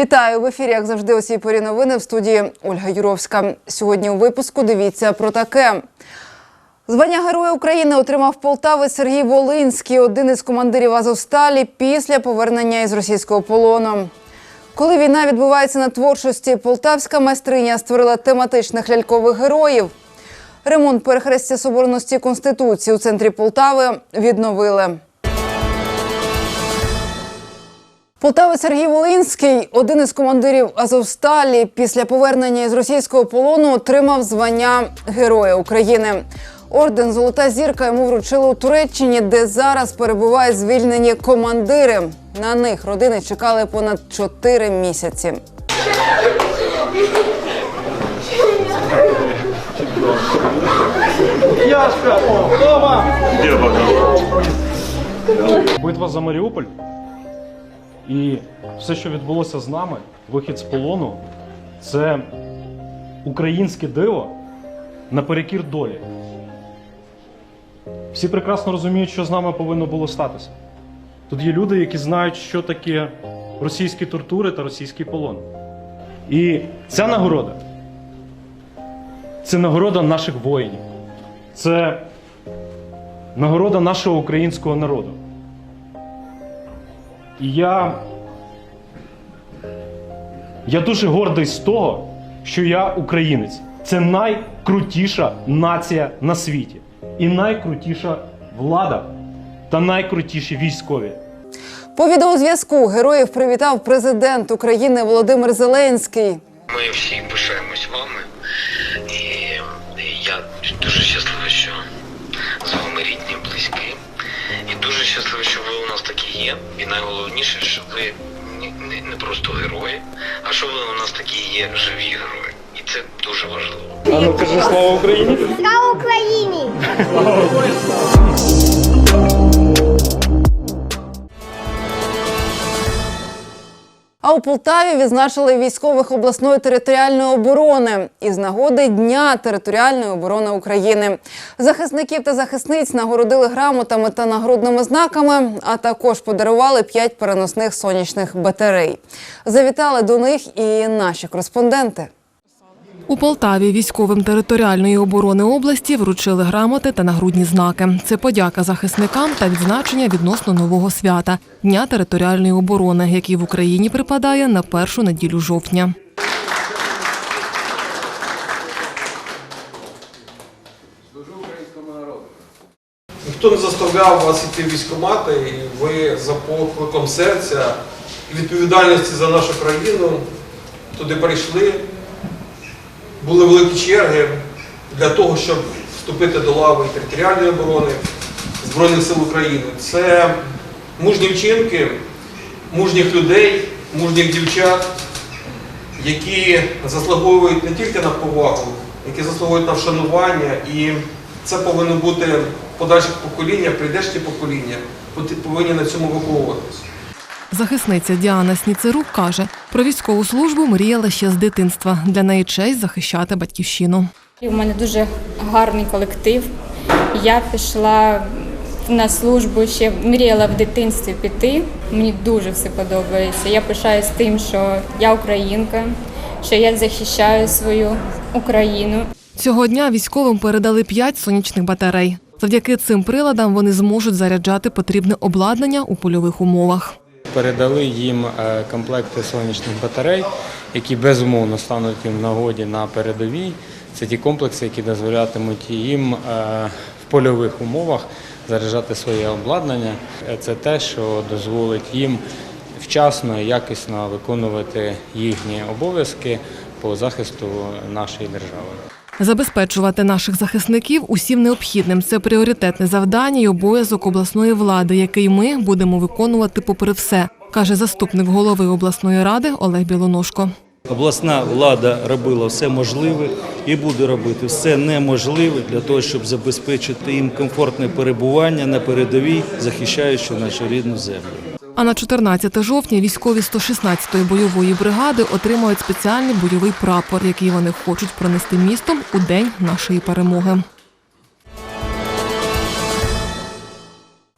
Вітаю в ефірі, як завжди, у цій порі новини в студії Ольга Юровська. Сьогодні у випуску дивіться про таке. Звання Героя України отримав полтавець Сергій Волинський, один із командирів Азовсталі після повернення із російського полону. Коли війна відбувається на творчості, полтавська майстриня створила тематичних лялькових героїв. Ремонт перехрестя Соборності Конституції у центрі Полтави відновили. Полтавець Сергій Волинський, один із командирів Азовсталі, після повернення із російського полону отримав звання Героя України. Орден Золота зірка йому вручили у Туреччині, де зараз перебувають звільнені командири. На них родини чекали понад чотири місяці. Битва за Маріуполь і все, що відбулося з нами, вихід з полону, це українське диво наперекір долі. Всі прекрасно розуміють, що з нами повинно було статися. Тут є люди, які знають, що таке російські тортури та російський полон. І ця нагорода це нагорода наших воїнів. Це нагорода нашого українського народу. І я. Я дуже гордий з того, що я українець. Це найкрутіша нація на світі. І найкрутіша влада та найкрутіші військові. По відеозв'язку героїв привітав президент України Володимир Зеленський. Ми всі пишаємось вами, і, я дуже щасливий, що з вами рідні, близькі. Дуже щасливий, що ви у нас такі є. І найголовніше, що ви не, не, не просто герої, а що ви у нас такі є живі герої. І це дуже важливо. А ну кажи слава Україні! Слава Україні! У Полтаві відзначили військових обласної територіальної оборони із нагоди Дня територіальної оборони України. Захисників та захисниць нагородили грамотами та нагрудними знаками, а також подарували п'ять переносних сонячних батарей. Завітали до них і наші кореспонденти. У Полтаві військовим територіальної оборони області вручили грамоти та нагрудні знаки. Це подяка захисникам та відзначення відносно нового свята Дня територіальної оборони, який в Україні припадає на першу неділю жовтня. Ніхто не заставляв вас йти в військкомати, і ви за покликом серця і відповідальності за нашу країну туди прийшли. Були великі черги для того, щоб вступити до лави територіальної оборони Збройних сил України. Це мужні вчинки, мужніх людей, мужніх дівчат, які заслуговують не тільки на повагу, які заслуговують на вшанування. І це повинно бути подальших покоління, прийдешні покоління, повинні на цьому виховуватися. Захисниця Діана Сніцерук каже, про військову службу мріяла ще з дитинства. Для неї честь захищати батьківщину. У мене дуже гарний колектив. Я пішла на службу ще мріяла в дитинстві піти. Мені дуже все подобається. Я пишаюсь тим, що я українка, що я захищаю свою Україну. Цього дня військовим передали п'ять сонячних батарей. Завдяки цим приладам вони зможуть заряджати потрібне обладнання у польових умовах. Передали їм е, комплекти сонячних батарей, які безумовно стануть їм в нагоді на передовій. Це ті комплекси, які дозволятимуть їм е, в польових умовах заряджати своє обладнання. Е, Це те, що дозволить їм вчасно і якісно виконувати їхні обов'язки по захисту нашої держави. Забезпечувати наших захисників усім необхідним це пріоритетне завдання і обов'язок обласної влади, який ми будемо виконувати попри все, каже заступник голови обласної ради Олег Білоножко. Обласна влада робила все можливе і буде робити все неможливе для того, щоб забезпечити їм комфортне перебування на передовій, захищаючи нашу рідну землю. А на 14 жовтня військові 116-ї бойової бригади отримають спеціальний бойовий прапор, який вони хочуть пронести містом у день нашої перемоги.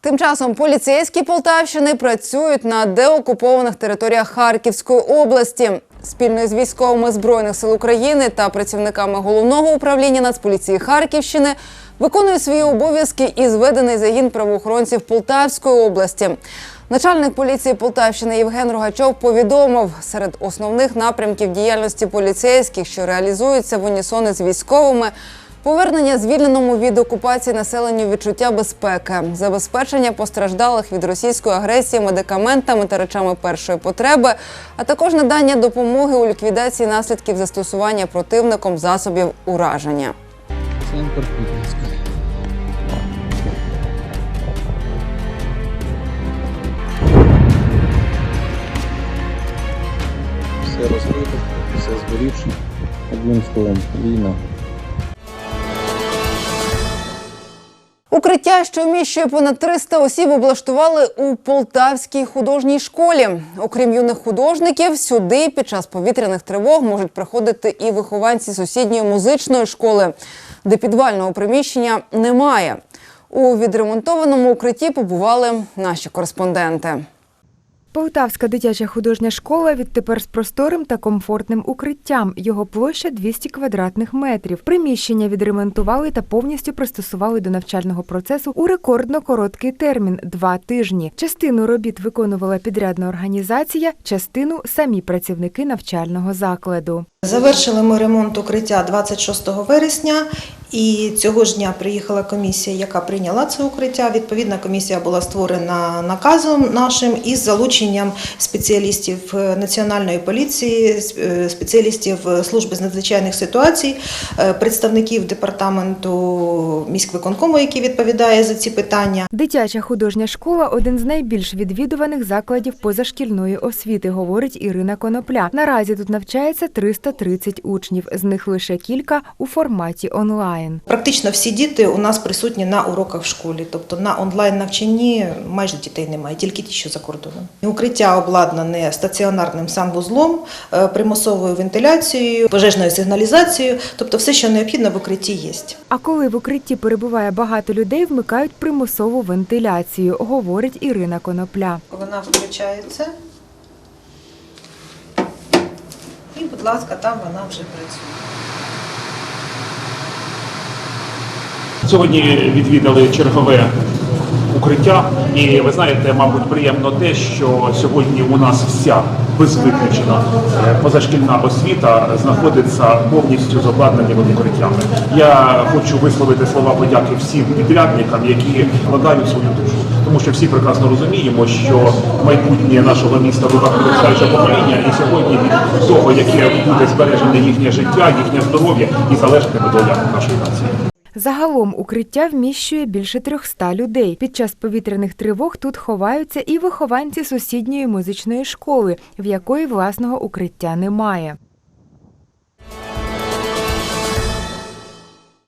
Тим часом поліцейські Полтавщини працюють на деокупованих територіях Харківської області. Спільно з військовими збройних сил України та працівниками головного управління Нацполіції Харківщини виконує свої обов'язки і зведений загін правоохоронців Полтавської області. Начальник поліції Полтавщини Євген Рогачов повідомив, серед основних напрямків діяльності поліцейських, що реалізуються в унісони з військовими, Повернення звільненому від окупації населенню відчуття безпеки, забезпечення постраждалих від російської агресії медикаментами та речами першої потреби, а також надання допомоги у ліквідації наслідків застосування противником засобів ураження. Все розбито, все згорівши. Одним словом, війна. Укриття, що вміщує понад 300 осіб, облаштували у Полтавській художній школі. Окрім юних художників, сюди під час повітряних тривог можуть приходити і вихованці сусідньої музичної школи, де підвального приміщення немає. У відремонтованому укритті побували наші кореспонденти. Полтавська дитяча художня школа відтепер з просторим та комфортним укриттям. Його площа 200 квадратних метрів. Приміщення відремонтували та повністю пристосували до навчального процесу у рекордно короткий термін два тижні. Частину робіт виконувала підрядна організація, частину самі працівники навчального закладу. Завершили ми ремонт укриття 26 вересня, і цього ж дня приїхала комісія, яка прийняла це укриття. Відповідна комісія була створена наказом нашим із залученням спеціалістів е, національної поліції, е, спеціалістів е, служби з надзвичайних ситуацій, представників департаменту міськвиконкому, який відповідає за ці питання. Дитяча художня школа один з найбільш відвідуваних закладів позашкільної освіти, говорить Ірина Конопля. Наразі тут навчається 330 учнів, з них лише кілька у форматі онлайн. Практично всі діти у нас присутні на уроках в школі, тобто на онлайн навчанні майже дітей немає, тільки ті, що за кордоном. Укриття обладнане стаціонарним санвузлом, е, примусовою вентиляцією, пожежною сигналізацією, тобто все, що необхідно в укритті є. А коли в укритті перебуває багато людей, вмикають примусову вентиляцію, говорить Ірина Конопля. Вона включається. І, будь ласка, там вона вже працює. Сьогодні відвідали чергове укриття, і ви знаєте, мабуть, приємно те, що сьогодні у нас вся без е, позашкільна освіта знаходиться повністю з обладнаними укриттями. Я хочу висловити слова подяки всім підрядникам, які вкладають свою душу, тому що всі прекрасно розуміємо, що майбутнє нашого міста в покоління, і сьогодні від того, яке буде збережене їхнє життя, їхнє здоров'я і залежатиме доля нашої нації. Загалом укриття вміщує більше 300 людей. Під час повітряних тривог тут ховаються і вихованці сусідньої музичної школи, в якої власного укриття немає.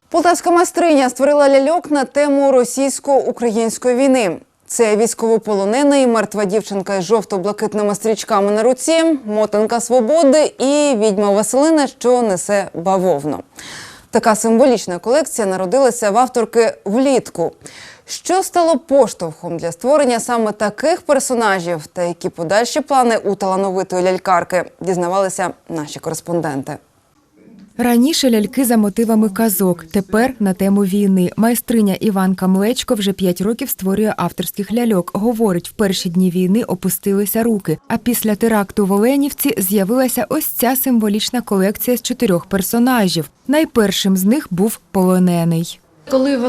Полтавська майстриня створила ляльок на тему російсько-української війни. Це військовополонений, мертва дівчинка із жовто-блакитними стрічками на руці, мотанка свободи і відьма Василина, що несе бавовну. Така символічна колекція народилася в авторки влітку. Що стало поштовхом для створення саме таких персонажів та які подальші плани у талановитої лялькарки, дізнавалися наші кореспонденти. Раніше ляльки за мотивами казок, тепер на тему війни. Майстриня Іванка Млечко вже п'ять років створює авторських ляльок. Говорить, в перші дні війни опустилися руки. А після теракту в Оленівці з'явилася ось ця символічна колекція з чотирьох персонажів. Найпершим з них був полонений. Коли в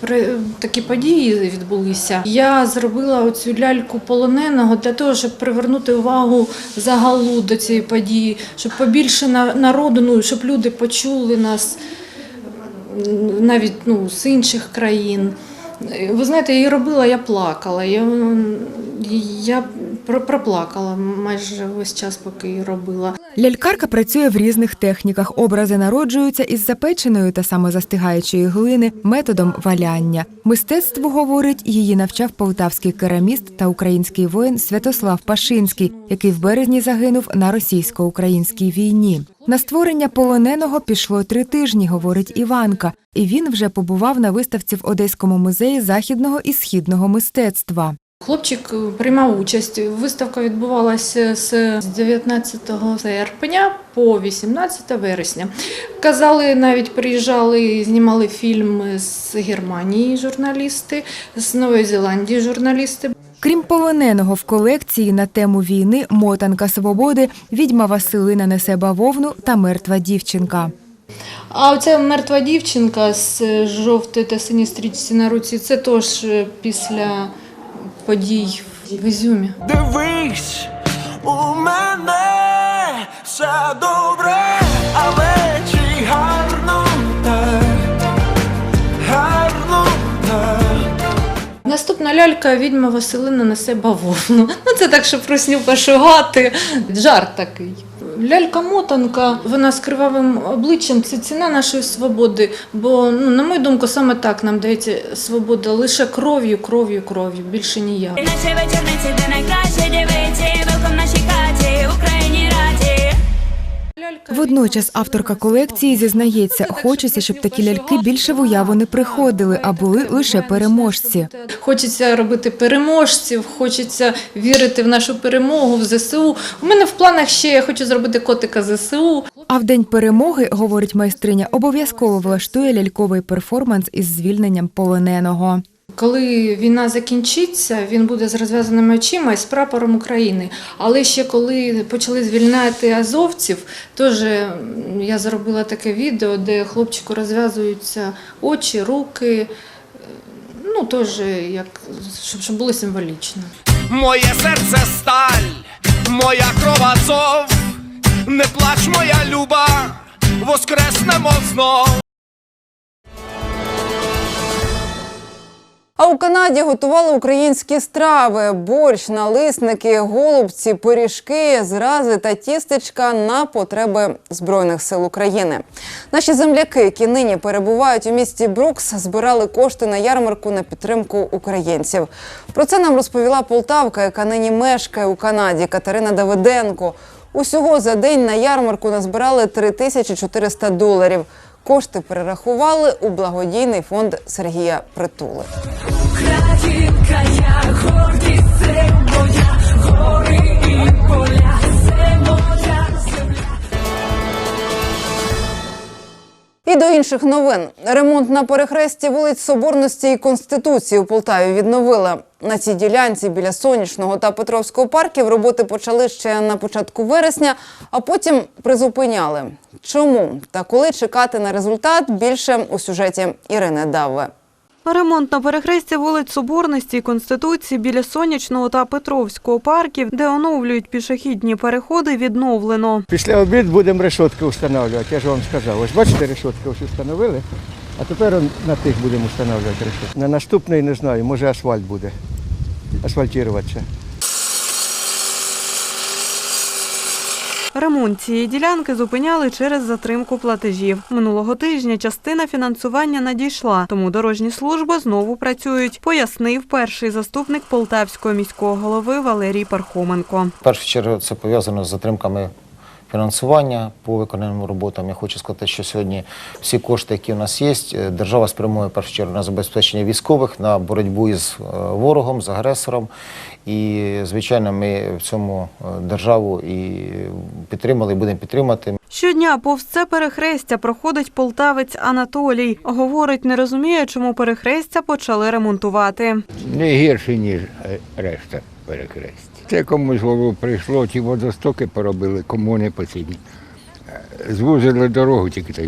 при- такі події відбулися, я зробила оцю ляльку полоненого для того, щоб привернути увагу загалу до цієї події, щоб побільше на- народу, ну щоб люди почули нас навіть ну, з інших країн. Ви знаєте, я її робила, я плакала. Я, я проплакала майже весь час, поки її робила. Лялькарка працює в різних техніках. Образи народжуються із запеченої та самозастигаючої глини методом валяння. Мистецтво, говорить, її навчав полтавський кераміст та український воїн Святослав Пашинський, який в березні загинув на російсько-українській війні. На створення полоненого пішло три тижні, говорить Іванка, і він вже побував на виставці в Одеському музеї західного і східного мистецтва. Хлопчик е, приймав участь. Виставка відбувалася з 19 серпня по 18 вересня. Казали, навіть приїжджали, знімали фільм з Германії журналісти, з Нової Зеландії журналісти. Крім полоненого в колекції на тему війни Мотанка свободи, відьма Василина несе бавовну та мертва дівчинка. А оця мертва дівчинка з жовтої та синій стрічці на руці це теж е, після подій в Ізюмі. Дивись, у мене все добре, але чи гарно так, гарно так. Наступна лялька відьма Василина несе бавовну. Ну це так, щоб проснюка шугати. Жарт такий. Лялька-мотанка, вона з кривавим обличчям це ціна нашої свободи. Бо, ну, на мою думку, саме так нам дається свобода лише кров'ю, кров'ю, кров'ю, більше ніяк. Наші вечорниці, де найкраще дівиці, велком нашій хаті, Україні раді. Водночас авторка колекції зізнається, хочеться, щоб такі ляльки більше в уяву не приходили, а були лише переможці. Хочеться робити переможців, хочеться вірити в нашу перемогу, в ЗСУ. У мене в планах ще я хочу зробити котика ЗСУ. А в день перемоги, говорить майстриня, обов'язково влаштує ляльковий перформанс із звільненням полоненого. Коли війна закінчиться, він буде з розв'язаними очима і з прапором України. Але ще коли почали звільняти азовців, теж я зробила таке відео, де хлопчику розв'язуються очі, руки. Е, Ну, теж як щоб, щоб було символічно. Моє серце сталь, моя кров азов, не плач, моя люба, воскреснемо знов. А у Канаді готували українські страви: борщ, налисники, голубці, пиріжки, зрази та тістечка на потреби збройних сил України. Наші земляки, які нині перебувають у місті Брукс, збирали кошти на ярмарку на підтримку українців. Про це нам розповіла Полтавка, яка нині мешкає у Канаді, Катерина Давиденко. Усього за день на ярмарку назбирали 3400 доларів. Кошти перерахували у благодійний фонд Сергія Притули. Українка, я гордість, це моя гори і поля, це моя земля. І до інших новин. Ремонт на перехресті вулиць Соборності і Конституції у Полтаві відновили. На цій ділянці біля Сонячного та Петровського парків роботи почали ще на початку вересня, а потім призупиняли. Чому та коли чекати на результат більше у сюжеті Ірини Давве. Ремонт на перехресті вулиць Соборності і Конституції біля Сонячного та Петровського парків, де оновлюють пішохідні переходи, відновлено. Після обід будемо решетки встановлювати, я ж вам сказав. Ось бачите, решетки ось встановили, а тепер на тих будемо встановлювати решетки. На наступний не знаю, може асфальт буде. Асфальтуватися. Ремонт цієї ділянки зупиняли через затримку платежів. Минулого тижня частина фінансування надійшла, тому дорожні служби знову працюють, пояснив перший заступник полтавського міського голови Валерій Пархоменко. В першу чергу це пов'язано з затримками фінансування по виконаним роботам. Я хочу сказати, що сьогодні всі кошти, які у нас є, е, держава спрямує в першу чергу на забезпечення військових, на боротьбу із е, ворогом, з агресором. І, звичайно, ми в цьому е, державу і підтримали, і будемо підтримати. Щодня повз це перехрестя проходить полтавець Анатолій. Говорить, не розуміє, чому перехрестя почали ремонтувати. Не гірше, ніж решта перехрестя. Це комусь голову прийшло, ті водостоки поробили, кому не потрібні. Е, Звузили дорогу тільки та.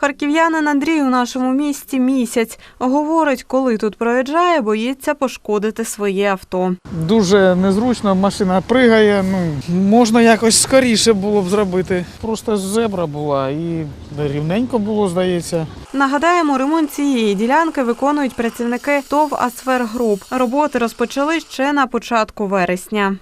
Харків'янин Андрій у нашому місті місяць. Говорить, коли тут проїжджає, боїться пошкодити своє авто. Дуже незручно, машина пригає. Ну можна якось скоріше було б зробити. Просто зебра була і рівненько було, здається. Нагадаємо, ремонт цієї ділянки виконують працівники ТОВ «Асфер Груп». Роботи розпочали ще на початку вересня.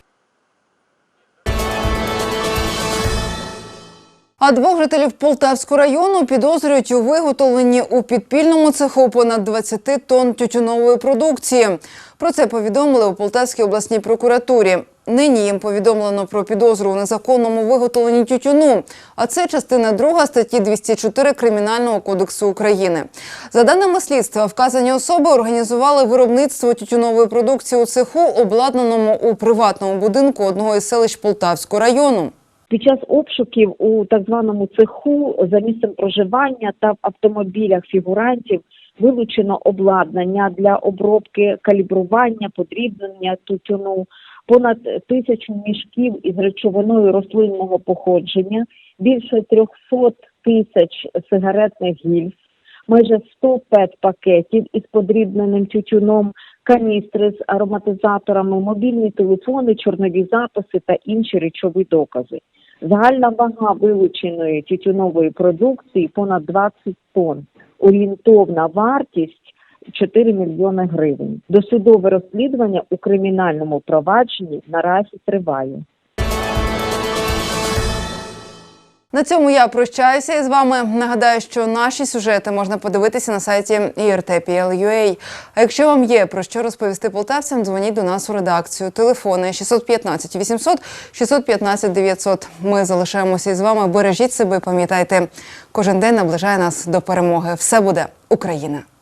А двох жителів Полтавського району підозрюють у виготовленні у підпільному цеху понад 20 тонн тютюнової продукції. Про це повідомили у Полтавській обласній прокуратурі. Нині їм повідомлено про підозру у незаконному виготовленні тютюну. А це частина 2 статті 204 Кримінального кодексу України. За даними слідства, вказані особи організували виробництво тютюнової продукції у цеху, обладнаному у приватному будинку одного із селищ Полтавського району. Під час обшуків у так званому цеху за місцем проживання та в автомобілях фігурантів вилучено обладнання для обробки, калібрування, подрібнення тютюну, понад тисячу мішків із речовиною рослинного походження, більше 300 тисяч сигаретних гільз, майже 100 пет-пакетів із подрібненим тютюном, каністри з ароматизаторами, мобільні телефони, чорнові записи та інші речові докази. Загальна вага вилученої тютюнової продукції понад 20 тонн. Орієнтовна вартість 4 мільйони гривень. Досудове розслідування у кримінальному провадженні наразі триває. На цьому я прощаюся із вами. Нагадаю, що наші сюжети можна подивитися на сайті IRT.PL.UA. А якщо вам є про що розповісти полтавцям, дзвоніть до нас у редакцію. Телефони 615 800 615 900. Ми залишаємося із вами. Бережіть себе, пам'ятайте, кожен день наближає нас до перемоги. Все буде Україна!